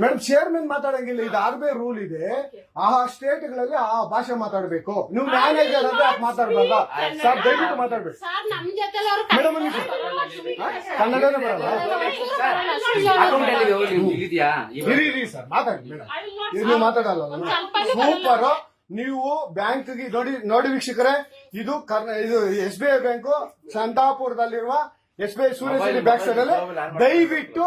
Madam chairman ಮಾತಾಡಂಗಿಲ್ಲ. ಇದು R B I rule ಇದೆ ಆ ಸ್ಟೇಟ್ಗಳಲ್ಲಿ ಆ ಭಾಷೆ ಮಾತಾಡ್ಬೇಕು. ನೀವು ಮ್ಯಾನೇಜರ್ ಅಂದ್ರೆ ಯಾಕೆ ಮಾತಾಡ್ಬಾರ್ದ? ಸರ್. ದಯವಿಟ್ಟು ಮಾತಾಡ್ಬೇಕು. ಸರ್ ನಮ್ ಜೊತೆಲಿ ಅವ್ರು ಮೇಡಮ್. ಕನ್ನಡನೇ ಬರಲ್ಲ ಇರಿ ಇರಿ ಸರ್ ಮಾತಾಡಿ ಮೇಡಮ್ ಇದು ಮಾತಾಡಲ್ಲ ಸೂಪರ್ ನೀವು ಬ್ಯಾಂಕ್ ನೋಡಿ ನೋಡಿ ವೀಕ್ಷಕರೇ ಇದು ಕರ್ನ ಇದು S B I bank ಸಂತಾಪುರದಲ್ಲಿರುವ S B I Suryasiri bank side ಅಲ್ಲಿ ದಯವಿಟ್ಟು